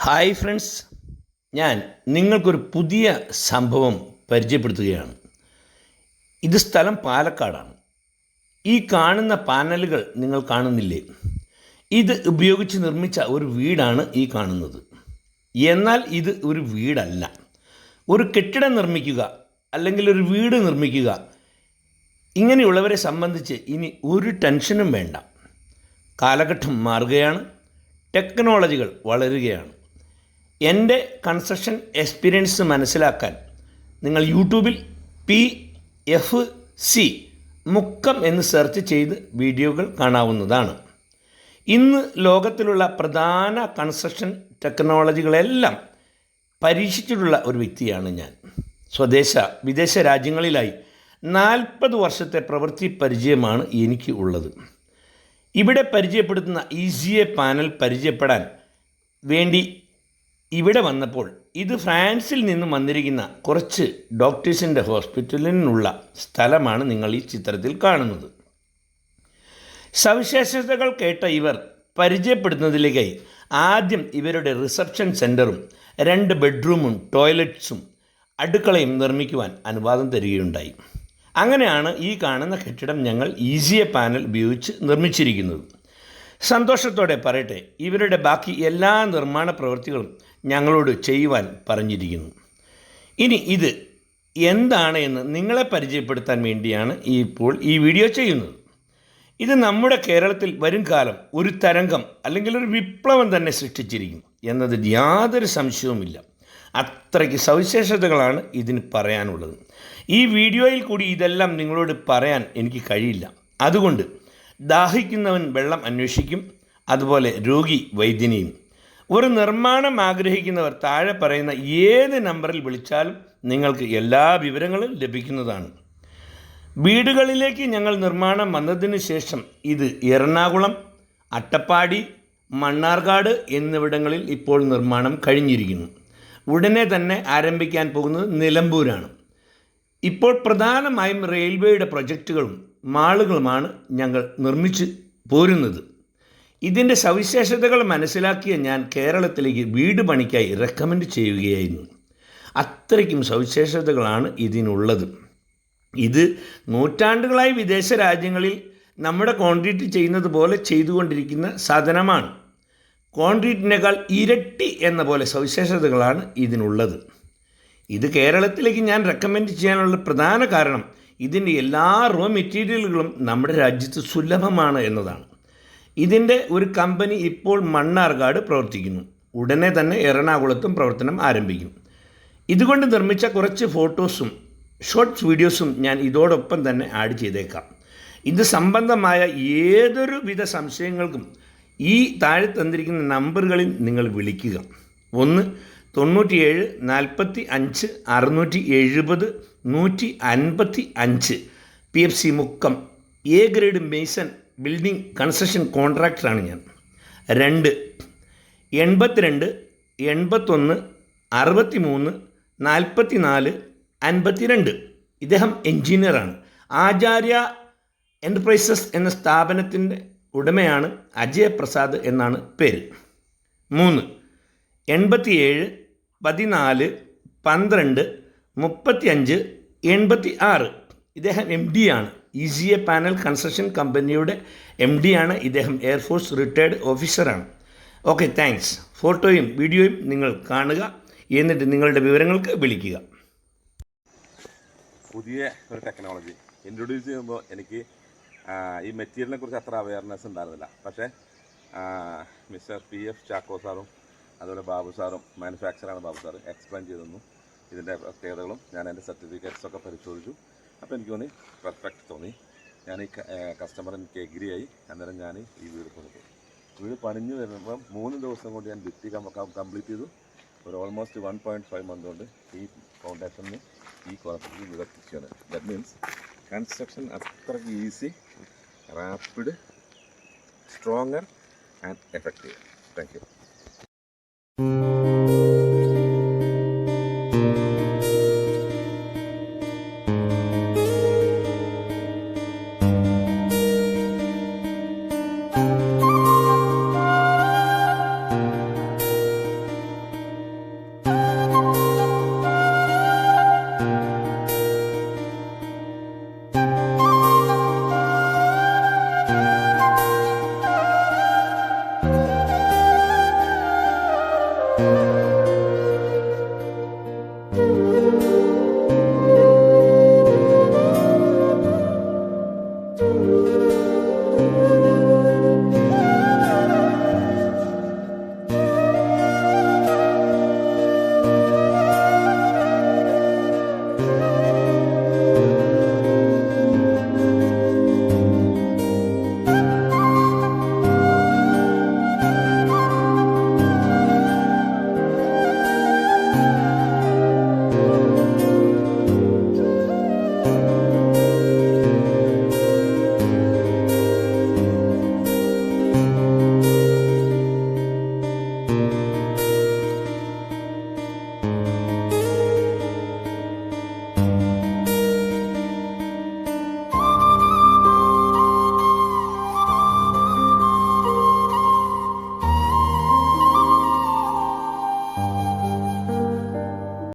Hi friends. ഞാൻ നിങ്ങൾക്കൊരു പുതിയ സംഭവം പരിചയപ്പെടുത്തുകയാണ്. ഇത് സ്ഥലം പാലക്കാടാണ്. ഈ കാണുന്ന പാനലുകൾ നിങ്ങൾ കാണുന്നില്ലേ? ഇത് ഉപയോഗിച്ച് നിർമ്മിച്ച ഒരു വീടാണ് ഈ കാണുന്നത്. എന്നാൽ ഇത് ഒരു വീടല്ല. ഒരു കെട്ടിടം നിർമ്മിക്കുക അല്ലെങ്കിൽ ഒരു വീട് നിർമ്മിക്കുക ഇങ്ങനെയുള്ളവരെ സംബന്ധിച്ച് ഇനി ഒരു ടെൻഷനും വേണ്ട. കാലഘട്ടം മാറുകയാണ്. ടെക്നോളജികൾ വളരുകയാണ്. എന്റെ കൺസ്ട്രക്ഷൻ എക്സ്പീരിയൻസ് മനസ്സിലാക്കാൻ നിങ്ങൾ യൂട്യൂബിൽ പി എഫ് സി മുക്കം എന്ന് സെർച്ച് ചെയ്ത് വീഡിയോകൾ കാണാവുന്നതാണ്. ഇന്ന് ലോകത്തിലുള്ള പ്രധാന കൺസ്ട്രക്ഷൻ ടെക്നോളജികളെല്ലാം പരീക്ഷിച്ചിട്ടുള്ള ഒരു വ്യക്തിയാണ് ഞാൻ. സ്വദേശ വിദേശ രാജ്യങ്ങളിലായി നാൽപ്പത് വർഷത്തെ പ്രവൃത്തി പരിചയമാണ് എനിക്ക് ഉള്ളത്. ഇവിടെ പരിചയപ്പെടുത്തുന്ന ഈസിയെ പാനൽ പരിചയപ്പെടാൻ വേണ്ടി ഇവിടെ വന്നപ്പോൾ ഇത് ഫ്രാൻസിൽ നിന്നും വന്നിരിക്കുന്ന കുറച്ച് ഡോക്ടേഴ്സിന്റെ ഹോസ്പിറ്റലിനുള്ള സ്ഥലമാണ് നിങ്ങൾ ഈ ചിത്രത്തിൽ കാണുന്നത്. സവിശേഷതകൾ കേട്ട ഇവർ പരിചയപ്പെടുത്തുന്നതിലേക്കായി ആദ്യം ഇവരുടെ റിസപ്ഷൻ സെന്ററും രണ്ട് ബെഡ്റൂമും ടോയ്ലറ്റ്സും അടുക്കളയും നിർമ്മിക്കുവാൻ അനുവാദം തരികയുണ്ടായി. അങ്ങനെയാണ് ഈ കാണുന്ന കെട്ടിടം ഞങ്ങൾ ഈസിയ പാനൽ ഉപയോഗിച്ച് നിർമ്മിച്ചിരിക്കുന്നത്. സന്തോഷത്തോടെ പറയട്ടെ ഇവരുടെ ബാക്കി എല്ലാ നിർമ്മാണ പ്രവൃത്തികളും ഞങ്ങളോട് ചെയ്യുവാൻ പറഞ്ഞിരിക്കുന്നു. ഇനി ഇത് എന്താണ് എന്ന് നിങ്ങളെ പരിചയപ്പെടുത്താൻ വേണ്ടിയാണ് ഇപ്പോൾ ഈ വീഡിയോ ചെയ്യുന്നത്. ഇത് നമ്മുടെ കേരളത്തിൽ വരും കാലം ഒരു തരംഗം അല്ലെങ്കിൽ ഒരു വിപ്ലവം തന്നെ സൃഷ്ടിച്ചിരിക്കും എന്നതിൽ യാതൊരു സംശയവുമില്ല. അത്രയ്ക്ക് സവിശേഷതകളാണ് ഇതിന് പറയാനുള്ളത്. ഈ വീഡിയോയിൽ കൂടി ഇതെല്ലാം നിങ്ങളോട് പറയാൻ എനിക്ക് കഴിയില്ല. അതുകൊണ്ട് ദാഹിക്കുന്നവൻ വെള്ളം അന്വേഷിക്കും അതുപോലെ രോഗി വൈദ്യനെയും. ഒരു നിർമ്മാണം ആഗ്രഹിക്കുന്നവർ താഴെ പറയുന്ന ഏത് നമ്പറിൽ വിളിച്ചാലും നിങ്ങൾക്ക് എല്ലാ വിവരങ്ങളും ലഭിക്കുന്നതാണ്. വീടുകളിലേക്ക് ഞങ്ങൾ നിർമ്മാണം വന്നതിന് ശേഷം ഇത് എറണാകുളം അട്ടപ്പാടി മണ്ണാർക്കാട് എന്നിവിടങ്ങളിൽ ഇപ്പോൾ നിർമ്മാണം കഴിഞ്ഞിരിക്കുന്നു. ഉടനെ തന്നെ ആരംഭിക്കാൻ പോകുന്നത് നിലമ്പൂരാണ്. ഇപ്പോൾ പ്രധാനമായും റെയിൽവേയുടെ പ്രൊജക്റ്റുകളും മാളുകളുമാണ് ഞങ്ങൾ നിർമ്മിച്ച് പോരുന്നത്. ഇതിന്റെ സവിശേഷതകൾ മനസ്സിലാക്കിയ ഞാൻ കേരളത്തിലേക്ക് വീട് പണിക്കായി റെക്കമെൻഡ് ചെയ്യുകയായിരുന്നു. അത്രയ്ക്കും സവിശേഷതകളാണ് ഇതിനുള്ളത്. ഇത് നൂറ്റാണ്ടുകളായി വിദേശ രാജ്യങ്ങളിൽ നമ്മുടെ കോൺക്രീറ്റ് ചെയ്യുന്നത് പോലെ ചെയ്തുകൊണ്ടിരിക്കുന്ന സാധനമാണ്. കോൺക്രീറ്റിനേക്കാൾ ഇരട്ടി എന്ന പോലെ സവിശേഷതകളാണ് ഇതിനുള്ളത്. ഇത് കേരളത്തിലേക്ക് ഞാൻ റെക്കമെൻഡ് ചെയ്യാനുള്ള പ്രധാന കാരണം ഇതിന്റെ എല്ലാ റോ മെറ്റീരിയലുകളും നമ്മുടെ രാജ്യത്ത് സുലഭമാണ് എന്നതാണ്. ഇതിന്റെ ഒരു കമ്പനി ഇപ്പോൾ മണ്ണാർക്കാട് പ്രവർത്തിക്കുന്നു. ഉടനെ തന്നെ എറണാകുളത്തും പ്രവർത്തനം ആരംഭിക്കും. ഇതുകൊണ്ട് നിർമ്മിച്ച കുറച്ച് ഫോട്ടോസും ഷോർട്ട്സ് വീഡിയോസും ഞാൻ ഇതോടൊപ്പം തന്നെ ആഡ് ചെയ്തേക്കാം. ഇത് സംബന്ധമായ ഏതൊരു വിധ സംശയങ്ങൾക്കും ഈ താഴെ തന്നിരിക്കുന്ന നമ്പറുകളിൽ നിങ്ങൾ വിളിക്കുക. ഒന്ന് തൊണ്ണൂറ്റിയേഴ് നാൽപ്പത്തി അഞ്ച് അറുന്നൂറ്റി എഴുപത് നൂറ്റി അൻപത്തി അഞ്ച്. P F C Mukkam. A grade mason building construction കോൺട്രാക്ടറാണ് ഞാൻ. രണ്ട് എൺപത്തിരണ്ട് എൺപത്തൊന്ന് അറുപത്തി മൂന്ന് നാൽപ്പത്തി നാല് അൻപത്തിരണ്ട്. ഇദ്ദേഹം എൻജിനീയറാണ് ആചാര്യ എന്റർപ്രൈസസ് എന്ന സ്ഥാപനത്തിന്റെ ഉടമയാണ് അജയപ്രസാദ് എന്നാണ് പേര്. മൂന്ന് എൺപത്തിയേഴ് പതിനാല് പന്ത്രണ്ട് മുപ്പത്തിയഞ്ച് എൺപത്തി ആറ് ഇദ്ദേഹം എം ഡി ആണ്. ഈസിയ പാനൽ കൺസ്ട്രക്ഷൻ കമ്പനിയുടെ എം ഡി ആണ്. ഇദ്ദേഹം എയർഫോഴ്സ് റിട്ടയർഡ് ഓഫീസറാണ് ഓക്കെ താങ്ക്സ് ഫോട്ടോയും വീഡിയോയും നിങ്ങൾ കാണുക. എന്നിട്ട് നിങ്ങളുടെ വിവരങ്ങൾക്ക് വിളിക്കുക. പുതിയ ഒരു ടെക്നോളജി ഇൻട്രൊഡ്യൂസ് ചെയ്യുമ്പോൾ എനിക്ക് ഈ മെറ്റീരിയലിനെ കുറിച്ച് അത്ര അവയർനെസ് ഉണ്ടായിരുന്നില്ല. പക്ഷേ മിസ്റ്റർ പി എഫ് ചാക്കോ സാറും അതുപോലെ ബാബു സാറും മാനുഫാക്ചറാണ് ബാബു സാർ എക്സ്പ്ലെയിൻ ചെയ്തു ഇതിന്റെ പ്രത്യേകതകളും ഞാൻ എന്റെ സർട്ടിഫിക്കറ്റ്സൊക്കെ പരിശോധിച്ചു. അപ്പോൾ എനിക്ക് തോന്നി പെർഫെക്റ്റ് തോന്നി. ഞാൻ ഈ കസ്റ്റമർ എനിക്ക് ആയി. അന്നേരം ഞാൻ ഈ വീട് കൊടുത്തു വീട് പണിഞ്ഞു വരുമ്പം മൂന്ന് ദിവസം കൊണ്ട് ഞാൻ ഭിത്തി കംപ്ലീറ്റ് ചെയ്തു. ഒരു almost one point five month കൊണ്ട് ഈ ഫൗണ്ടേഷനിൽ ഈ ക്വാളിറ്റി വീട് ദറ്റ് മീൻസ് കൺസ്ട്രക്ഷൻ അത്രയ്ക്ക് easy rapid stronger and effective